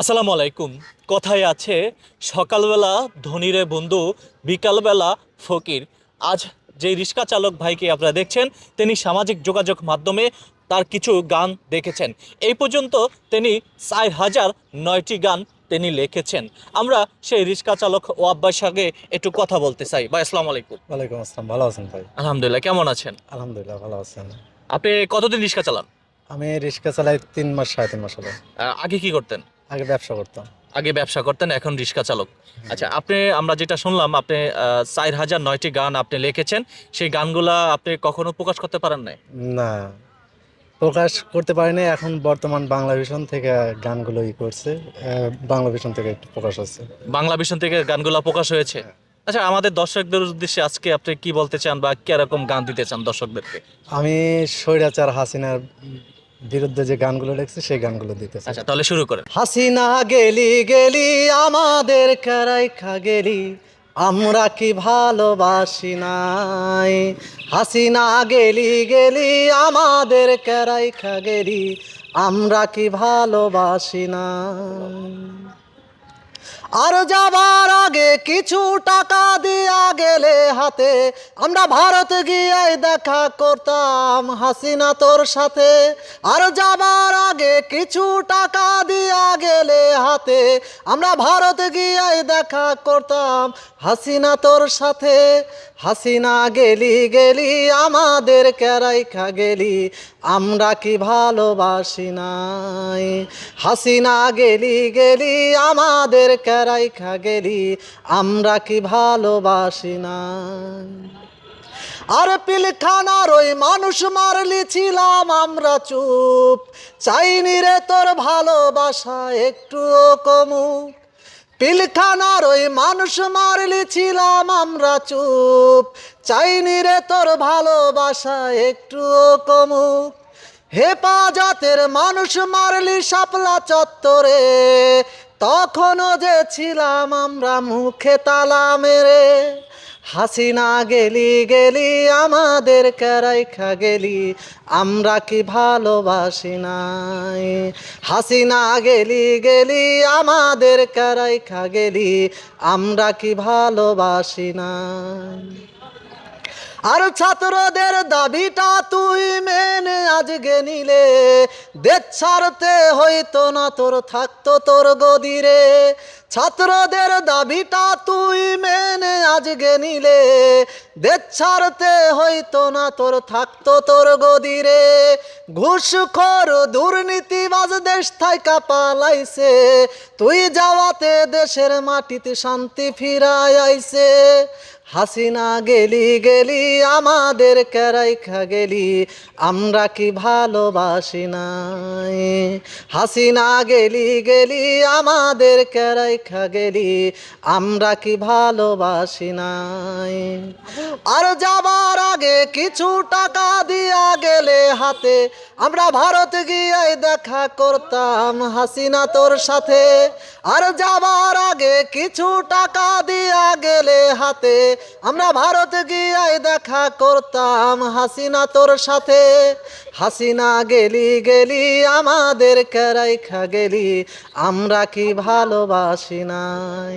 আসসালামু আলাইকুম। কথায় আছে সকালবেলা ধনীরে বন্ধু বিকালবেলা ফকির। আজ যে রিক্সা চালক ভাইকে আপনারা দেখছেন তিনি সামাজিক যোগাযোগ মাধ্যমে তার কিছু গান দেখেছেন। এই পর্যন্ত তিনি চার হাজার নয়টি গান তিনি লিখেছেন। আমরা সেই রিক্সা চালক ওয়াব্বার সঙ্গে একটু কথা বলতে চাই। ভাই আসসালামু আলাইকুম। ওয়ালাইকুম আসসালাম ভালো আছেন ভাই? আলহামদুলিল্লাহ কেমন আছেন? আলহামদুলিল্লাহ ভালো আছেন আপনি কতদিন রিক্সা চালান? আমি রিক্সা চালাই তিন মাস সাড়ে তিন মাস হলো। আগে কি করতেন? আগে ব্যবসা করতাম। আগে ব্যবসা করতেন এখন রিক্সা চালক। আচ্ছা আপনি আমরা যেটা শুনলাম আপনি চার হাজার নয়টি গান আপনি লিখেছেন। সেই গানগুলা আপনি কখনো প্রকাশ করতে পারেন নাই? না। প্রকাশ করতে পারিনি এখন বর্তমান বাংলা ভিশন থেকে গানগুলো ই করছে। বাংলা ভিশন থেকে একটু প্রকাশ হচ্ছে। বাংলা ভিশন থেকে গানগুলো প্রকাশ হয়েছে। আচ্ছা আমাদের দর্শকদের উদ্দেশ্যে আজকে আপনি কি বলতে চান বা কীরকম গান দিতে চান দর্শকদেরকে? আমি স্বৈরাচার হাসিনার বিরুদ্ধে যে গানগুলো লেখছে সেই গানগুলো দিতে আচ্ছা তাহলে শুরু করে হাসিনা গেলি গেলি আমাদের কারাই খা গেলি আমরা কি ভালোবাসি নাই? হাসিনা গেলি গেলি আমাদের কারাই খা গেলি আমরা কি ভালোবাসি না আর যাবার আগে কিছু টাকা দিয়া গেলে হাতে। আমরা ভারত গিয়ে দেখা করতাম হাসিনা তোর সাথে। আর যাবার আগে কিছু টাকা দিয়া গেলে হাতে। আমরা ভারত গিয়ে দেখা করতাম হাসিনা তোর সাথে। হাসিনা গেলি গেলি, আমাদের কেরাই খা গেলি, আমরা কি ভালোবাসি নাই? হাসিনা গেলি গেলি, আমাদের কেরাই খা গেলি, আমরা কি ভালোবাসি নাই আর পিলখানার ওই মানুষ মারলি ছিলাম আমরা চুপ। চাইনি রে তোর ভালোবাসা একটুও কমু পিলখানার ওই মানুষ মারলি ছিলাম আমরা চুপ। চাইনি রে তোর ভালোবাসা একটুও কমুক। হেফাজতের মানুষ মারলি শাপলা চত্বরে। তখনও যে ছিলাম আমরা মুখে তালা মেরে, হাসিনা গেলি গেলি, আমাদের কেরাই খা গেলি, আমরা কি ভালোবাসি নাই? হাসিনা গেলি গেলি, আমাদের কেরাই খা গেলি, আমরা কি ভালোবাসি নাই? আর ছাত্রদের দাবিটা তুই মেনে আজকে নিলে। দেশ ছাড়তে হইতো না, তোর থাকতো তোর গদিরে। ছাত্রদের দাবিটা তুই মেনে আজকে নিলে। দেশ ছাড়তে হইতো না, তোর থাকতো তোর গদিরে। ঘুষখোর, দুর্নীতিবাজ দেশ থাইকা পালাইছে। তুই যাওয়াতে দেশের মাটিতে শান্তি ফিরাই আইছে। হাসিনা গেলি গেলি, আমাদের কেরাই খা গেলি, আমরা কি ভালোবাসি নাই? হাসিনা গেলি গেলি, আমাদের কেরাই খা গেলি, আমরা কি ভালোবাসি নাই? আর যাবার আগে কিছু টাকা দিয়া গেলে হাতে, আমরা ভারত গিয়ে দেখা করতাম হাসিনা তোর সাথে। আর যাবার আগে কিছু টাকা দিয়া গেলে হাতে আমরা ভারত গিয়ে দেখা করতাম হাসিনা তোর সাথে। হাসিনা গেলি গেলি, আমাদের কেরাই খা গেলি, আমরা কি ভালোবাসি নাই?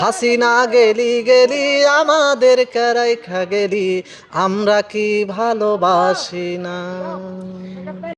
হাসিনা গেলি গেলি, আমাদের কেরাই খা গেলি, আমরা কি ভালোবাসি না